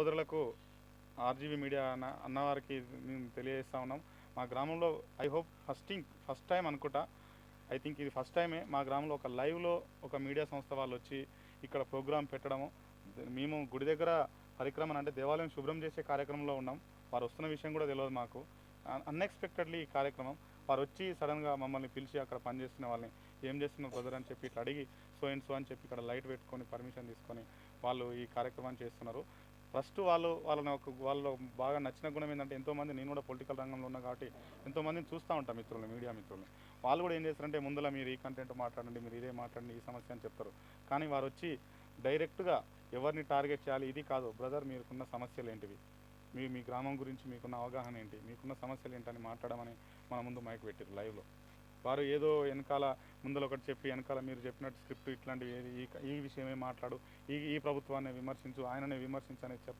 సోదరులకు RGV media అన్న అన్నవారికి మేము తెలియజేస్తా ఉన్నాం. మా గ్రామంలో I hope fasting first time అనుకుంటా. ఐ థింక్ ఇది ఫస్ట్ టైమే మా గ్రామంలో ఒక లైవ్లో ఒక మీడియా సంస్థ వాళ్ళు వచ్చి ఇక్కడ ప్రోగ్రాం పెట్టడము. మేము గుడి దగ్గర పరిక్రమణ అంటే దేవాలయం శుభ్రం చేసే కార్యక్రమంలో ఉన్నాం. వారు వస్తున్న విషయం కూడా తెలియదు మాకు. అన్ఎక్స్పెక్టెడ్లీ ఈ కార్యక్రమం. వారు వచ్చి సడన్గా మమ్మల్ని పిలిచి అక్కడ పనిచేస్తున్న వాళ్ళని ఏం చేస్తున్నారు బ్రదర్ అని చెప్పి ఇట్లా అడిగి సో అండ్ సో అని చెప్పి ఇక్కడ లైట్ పెట్టుకొని పర్మిషన్ తీసుకొని వాళ్ళు ఈ కార్యక్రమాన్ని చేస్తున్నారు. ఫస్ట్ వాళ్ళు వాళ్ళని ఒక వాళ్ళు బాగా నచ్చిన గుణం ఏంటంటే ఎంతోమంది నేను కూడా పొలిటికల్ రంగంలో ఉన్నా కాబట్టి ఎంతోమందిని చూస్తూ ఉంటా మిత్రులు మీడియా మిత్రుల్ని. వాళ్ళు కూడా ఏం చేస్తారంటే ముందుల మీరు ఈ కంటెంట్ మాట్లాడండి మీరు ఇదే మాట్లాడండి ఈ సమస్య అని చెప్తారు. కానీ వారు వచ్చి డైరెక్ట్గా ఎవరిని టార్గెట్ చేయాలి ఇది కాదు బ్రదర్ మీరుకున్న సమస్యలు ఏంటివి? మీ మీ గ్రామం గురించి మీకున్న అవగాహన ఏంటి? మీకున్న సమస్యలు ఏంటని మాట్లాడమని మన ముందు మైక్ పెట్టారు లైవ్లో వారు ఏదో వెనకాల ముందర ఒకటి చెప్పి వెనకాల మీరు చెప్పినట్టు స్క్రిప్ట్ ఇట్లాంటివి ఏది ఈ ఈ విషయమే మాట్లాడు ఈ ఈ ప్రభుత్వాన్ని విమర్శించు ఆయననే విమర్శించు అనేది చెప్పలేదు